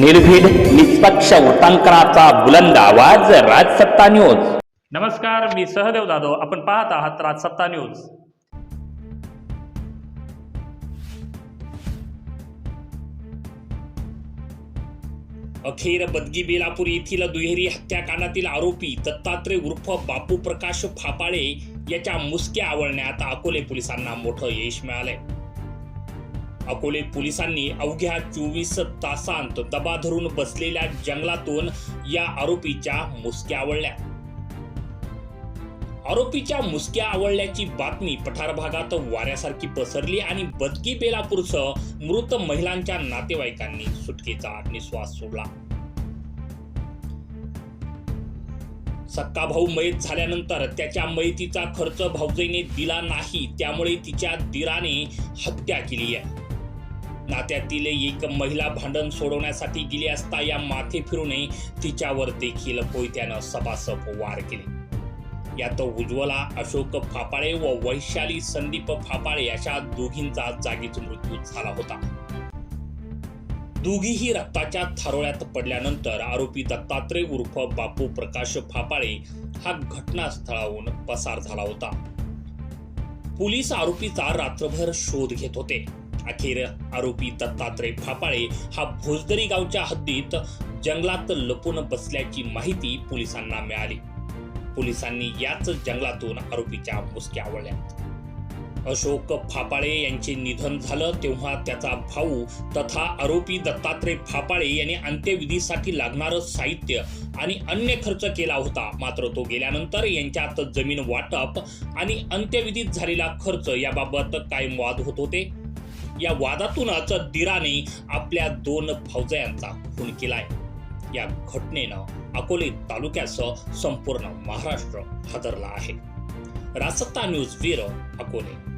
निर्भीड निष्पक्ष उटंकनाचा बुलंद आवाज राजसत्ता न्यूज. नमस्कार मी सहदेव जाधव. आपण पाहत आहात राजसत्ता न्यूज. अखेर बदगी बेलापूर येथील दुहेरी हत्याकांडातील आरोपी दत्तात्रय उर्फ बापू प्रकाश फापाळे याच्या मुसक्या आवळण्यात अकोले पोलिसांना मोठं यश मिळालंय. अकोले पोलिसांनी अवघ्या चोवीस तासांत दबा धरून बसलेल्या जंगलातून या आरोपीच्या मुसक्या आवळल्या. आरोपीच्या मुसक्या आवळल्याची बातमी पठार भागात वाऱ्यासारखी पसरली आणि बदकी बेलापूरसह मृत महिलांच्या नातेवाईकांनी सुटकेचा निश्वास सोडला. सक्का भाऊ मयत झाल्यानंतर त्याच्या मयतीचा खर्च भाऊजईने दिला नाही त्यामुळे तिच्या दिराने हत्या केली आहे. नात्यातील एक महिला भांडण सोडवण्यासाठी गेली असता या माथे फिरूने तिच्यावर देखील कोयत्यानं सपासप वार केले. यात उज्ज्वला अशोक फापाळे व वैशाली संदीप फापाळे अशा दोघींचा जागीच मृत्यू झाला होता. दोघीही रक्ताच्या थारोळ्यात पडल्यानंतर आरोपी दत्तात्रय उर्फ बापू प्रकाश फापाळे हा घटनास्थळाहून पसार झाला होता. पोलीस आरोपीचा रात्रभर शोध घेत होते. अखेर आरोपी दत्तात्रय फापाळे हा भोजदरी गावच्या हद्दीत जंगलात लपून बसल्याची माहिती पोलिसांना मिळाली. पोलिसांनी याच जंगलातून आरोपीच्या मुसक्या आवळल्या अशोक फापाळे यांचे निधन झालं तेव्हा त्याचा भाऊ तथा आरोपी दत्तात्रय फापाळे यांनी अंत्यविधीसाठी लागणारं साहित्य आणि अन्य खर्च केला होता. मात्र तो गेल्यानंतर यांच्यात जमीन वाटप आणि अंत्यविधीत झालेला खर्च याबाबत काय वाद होत होते? या वादातूनच दिराने आपल्या दोन फौजयांचा खून केलाय. या घटनेनं अकोले तालुक्यासह संपूर्ण महाराष्ट्र हादरला आहे. रासत्ता न्यूज ब्युरो अकोले.